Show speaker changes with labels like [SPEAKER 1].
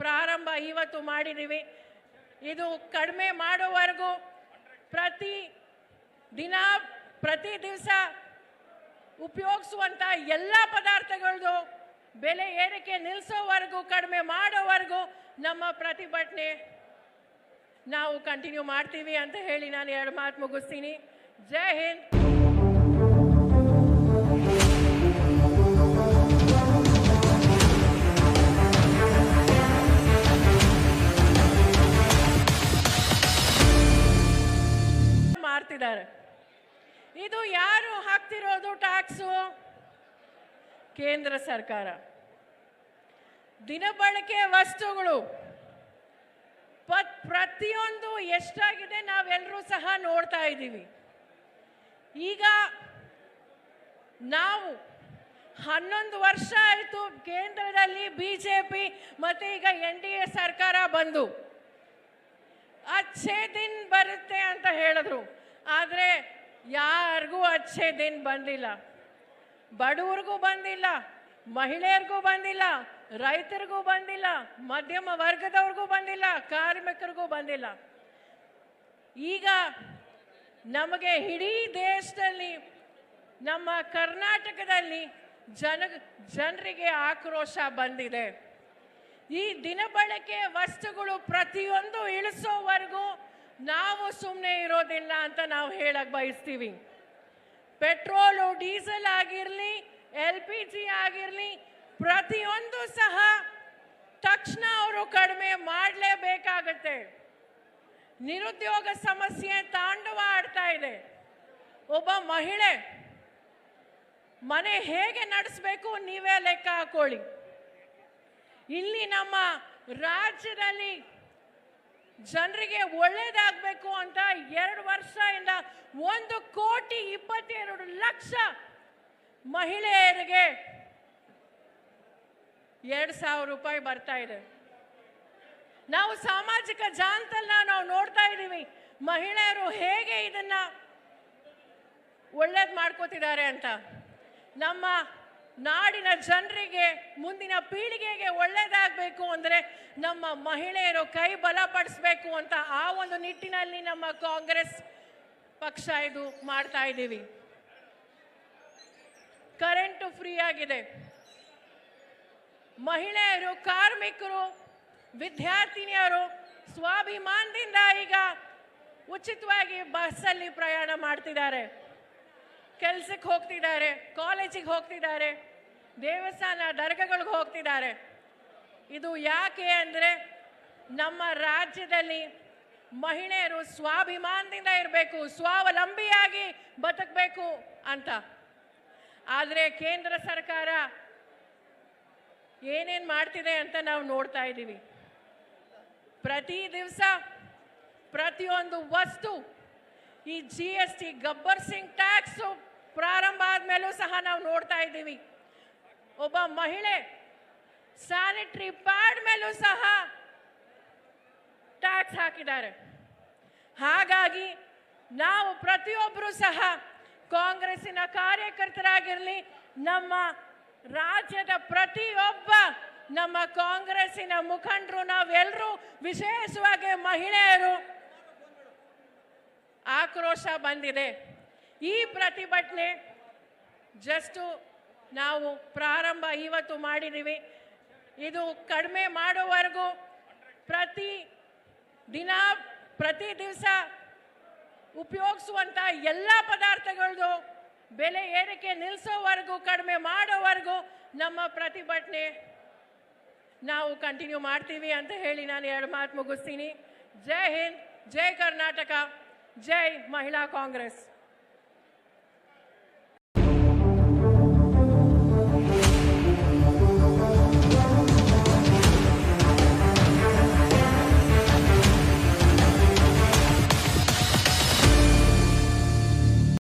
[SPEAKER 1] ಪ್ರಾರಂಭ ಇವತ್ತು ಮಾಡಿದ್ದೀವಿ ಇದು ಕಡಿಮೆ ಮಾಡೋವರೆಗೂ ಪ್ರತಿ ದಿನ, ಪ್ರತಿ ದಿವಸ ಉಪಯೋಗಿಸುವಂಥ ಎಲ್ಲ ಪದಾರ್ಥಗಳದು ಬೆಲೆ ಏರಿಕೆ ನಿಲ್ಲಿಸೋವರೆಗೂ ಕಡಿಮೆ ಮಾಡೋವರೆಗೂ ನಮ್ಮ ಪ್ರತಿಭಟನೆ ನಾವು ಕಂಟಿನ್ಯೂ ಮಾಡ್ತೀವಿ ಅಂತ ಹೇಳಿ ನಾನು ಎರಡು ಮಾತು ಮುಗಿಸ್ತೀನಿ. ಜೈ ಹಿಂದ್. ಮಾಡ್ತಿದ್ದಾರೆ ಇದು ಯಾರು ಹಾಕ್ತಿರೋದು ಟ್ಯಾಕ್ಸು? ಕೇಂದ್ರ ಸರ್ಕಾರ. ದಿನಬಳಕೆ ವಸ್ತುಗಳು. ಪ್ರತಿಯೊಂದು ಎಷ್ಟಾಗಿದೆ ನಾವೆಲ್ಲರೂ ಸಹ ನೋಡ್ತಾ ಇದ್ದೀವಿ. ಈಗ ನಾವು ಹನ್ನೊಂದು ವರ್ಷ ಆಯಿತು ಕೇಂದ್ರದಲ್ಲಿ ಬಿ ಜೆ ಪಿ ಮತ್ತು ಈಗ ಎನ್ ಡಿ ಎ ಸರ್ಕಾರ ಬಂದು. ಅಚ್ಚೆ ದಿನ ಬರುತ್ತೆ ಅಂತ ಹೇಳಿದ್ರು. ಆದರೆ ಯಾರಿಗೂ ಅಚ್ಚೆ ದಿನ ಬಂದಿಲ್ಲ. ಬಡವ್ರಿಗೂ ಬಂದಿಲ್ಲ, ಮಹಿಳೆಯರಿಗೂ ಬಂದಿಲ್ಲ, ರೈತರಿಗೂ ಬಂದಿಲ್ಲ, ಮಧ್ಯಮ ವರ್ಗದವ್ರಿಗೂ ಬಂದಿಲ್ಲ, ಕಾರ್ಮಿಕರಿಗೂ ಬಂದಿಲ್ಲ. ಈಗ ನಮಗೆ ಇಡೀ ದೇಶದಲ್ಲಿ, ನಮ್ಮ ಕರ್ನಾಟಕದಲ್ಲಿ ಜನ, ಜನರಿಗೆ ಆಕ್ರೋಶ ಬಂದಿದೆ. ಈ ದಿನಬಳಕೆ ವಸ್ತುಗಳು ಪ್ರತಿಯೊಂದು ಇಳಿಸೋವರೆಗೂ ನಾವು ಸುಮ್ಮನೆ ಇರೋದಿಲ್ಲ ಅಂತ ನಾವು ಹೇಳಕ್ ಬಯಸ್ತೀವಿ. ಪೆಟ್ರೋಲು, ಡೀಸೆಲ್ ಆಗಿರಲಿ, ಎಲ್ ಪಿ ಜಿ ಆಗಿರಲಿ, ಪ್ರತಿಯೊಂದು ಸಹ ತಕ್ಷಣ ಅವರು ಕಡಿಮೆ ಮಾಡಲೇಬೇಕಾಗತ್ತೆ. ನಿರುದ್ಯೋಗ ಸಮಸ್ಯೆ ತಾಂಡವ ಆಡ್ತಾ ಇದೆ. ಒಬ್ಬ ಮಹಿಳೆ, ಮನೆ ಹೇಗೆ ನಡೆಸಬೇಕು ನೀವೇ ಲೆಕ್ಕ ಹಾಕೊಳ್ಳಿ. ಇಲ್ಲಿ ನಮ್ಮ ರಾಜ್ಯದಲ್ಲಿ ಜನರಿಗೆ ಒಳ್ಳೇದಾಗಬೇಕು ಅಂತ ಎರಡು ವರ್ಷದಿಂದ ಒಂದು ಕೋಟಿ ಇಪ್ಪತ್ತೆರಡು ಲಕ್ಷ ಮಹಿಳೆಯರಿಗೆ ಎರಡು ಸಾವಿರ ರೂಪಾಯಿ ಬರ್ತಾ ಇದೆ. ನಾವು ಸಾಮಾಜಿಕ ಜಾಲತಾಣ ನಾವು ನೋಡ್ತಾ ಇದ್ದೀವಿ. ಮಹಿಳೆಯರು ಹೇಗೆ ಇದನ್ನ ಒಳ್ಳೇದು ಮಾಡ್ಕೋತಿದ್ದಾರೆ ಅಂತ. ನಮ್ಮ ನಾಡಿನ ಜನರಿಗೆ ಮುಂದಿನ ಪೀಳಿಗೆಗೆ ಒಳ್ಳೆಯದಾಗಬೇಕು ಅಂದರೆ ನಮ್ಮ ಮಹಿಳೆಯರು ಕೈ ಬಲಪಡಿಸಬೇಕು ಅಂತ ಆ ಒಂದು ನಿಟ್ಟಿನಲ್ಲಿ ನಮ್ಮ ಕಾಂಗ್ರೆಸ್ ಪಕ್ಷ ಇದು ಮಾಡ್ತಾ ಇದ್ದೀವಿ. ಕರೆಂಟು ಫ್ರೀ ಆಗಿದೆ. ಮಹಿಳೆಯರು, ಕಾರ್ಮಿಕರು, ವಿದ್ಯಾರ್ಥಿನಿಯರು ಸ್ವಾಭಿಮಾನದಿಂದ ಈಗ ಉಚಿತವಾಗಿ ಬಸ್ಸಲ್ಲಿ ಪ್ರಯಾಣ ಮಾಡ್ತಿದ್ದಾರೆ. ಕೆಲ್ಸಕ್ಕೆ ಹೋಗ್ತಿದ್ದಾರೆ, ಕಾಲೇಜಿಗೆ ಹೋಗ್ತಿದ್ದಾರೆ, ದೇವಸ್ಥಾನ ದರ್ಗಗಳಿಗೆ ಹೋಗ್ತಿದ್ದಾರೆ. ಇದು ಯಾಕೆ ಅಂದರೆ ನಮ್ಮ ರಾಜ್ಯದಲ್ಲಿ ಮಹಿಳೆಯರು ಸ್ವಾಭಿಮಾನದಿಂದ ಇರಬೇಕು, ಸ್ವಾವಲಂಬಿಯಾಗಿ ಬದುಕಬೇಕು ಅಂತ. ಆದರೆ ಕೇಂದ್ರ ಸರ್ಕಾರ ಏನೇನು ಮಾಡ್ತಿದೆ ಅಂತ ನಾವು ನೋಡ್ತಾ ಇದ್ದೀವಿ. ಪ್ರತಿ ದಿವಸ ಪ್ರತಿಯೊಂದು ವಸ್ತು ಈ G S T Gabbar Singh tax ಪ್ರಾರಂಭ ಆದಮೇಲೂ ಸಹ ನಾವು ನೋಡ್ತಾ ಇದ್ದೀವಿ. ಒಬ್ಬ ಮಹಿಳೆ ಸ್ಯಾನಿಟ್ರಿ ಪ್ಯಾಡ್ ಮೇಲೂ ಸಹ ಟ್ಯಾಕ್ಸ್ ಹಾಕಿದ್ದಾರೆ. ಹಾಗಾಗಿ ನಾವು ಪ್ರತಿಯೊಬ್ಬರು ಸಹ ಕಾಂಗ್ರೆಸ್ಸಿನ ಕಾರ್ಯಕರ್ತರಾಗಿರಲಿ, ನಮ್ಮ ರಾಜ್ಯದ ಪ್ರತಿಯೊಬ್ಬ ನಮ್ಮ ಕಾಂಗ್ರೆಸ್ಸಿನ ಮುಖಂಡರು ನಾವೆಲ್ಲರೂ ವಿಶೇಷವಾಗಿ ಮಹಿಳೆಯರು ಆಕ್ರೋಶ ಬಂದಿದೆ. ಈ ಪ್ರತಿಭಟನೆ ಜಸ್ಟು ನಾವು ಪ್ರಾರಂಭ ಇವತ್ತು ಮಾಡಿದ್ದೀವಿ. ಇದು ಕಡಿಮೆ ಮಾಡೋವರೆಗೂ ಪ್ರತಿ ದಿನ, ಪ್ರತಿ ದಿವಸ ಉಪಯೋಗಿಸುವಂಥ ಎಲ್ಲ ಪದಾರ್ಥಗಳದು ಬೆಲೆ ಏರಿಕೆ ನಿಲ್ಲಿಸೋವರೆಗೂ ಕಡಿಮೆ ಮಾಡೋವರೆಗೂ ನಮ್ಮ ಪ್ರತಿಭಟನೆ ನಾವು ಕಂಟಿನ್ಯೂ ಮಾಡ್ತೀವಿ ಅಂತ ಹೇಳಿ ನಾನು ಎರಡು ಮಾತು ಮುಗಿಸ್ತೀನಿ. ಜೈ ಹಿಂದ್, ಜೈ ಕರ್ನಾಟಕ. ಜೈ ಮಹಿಳಾ ಕಾಂಗ್ರೆಸ್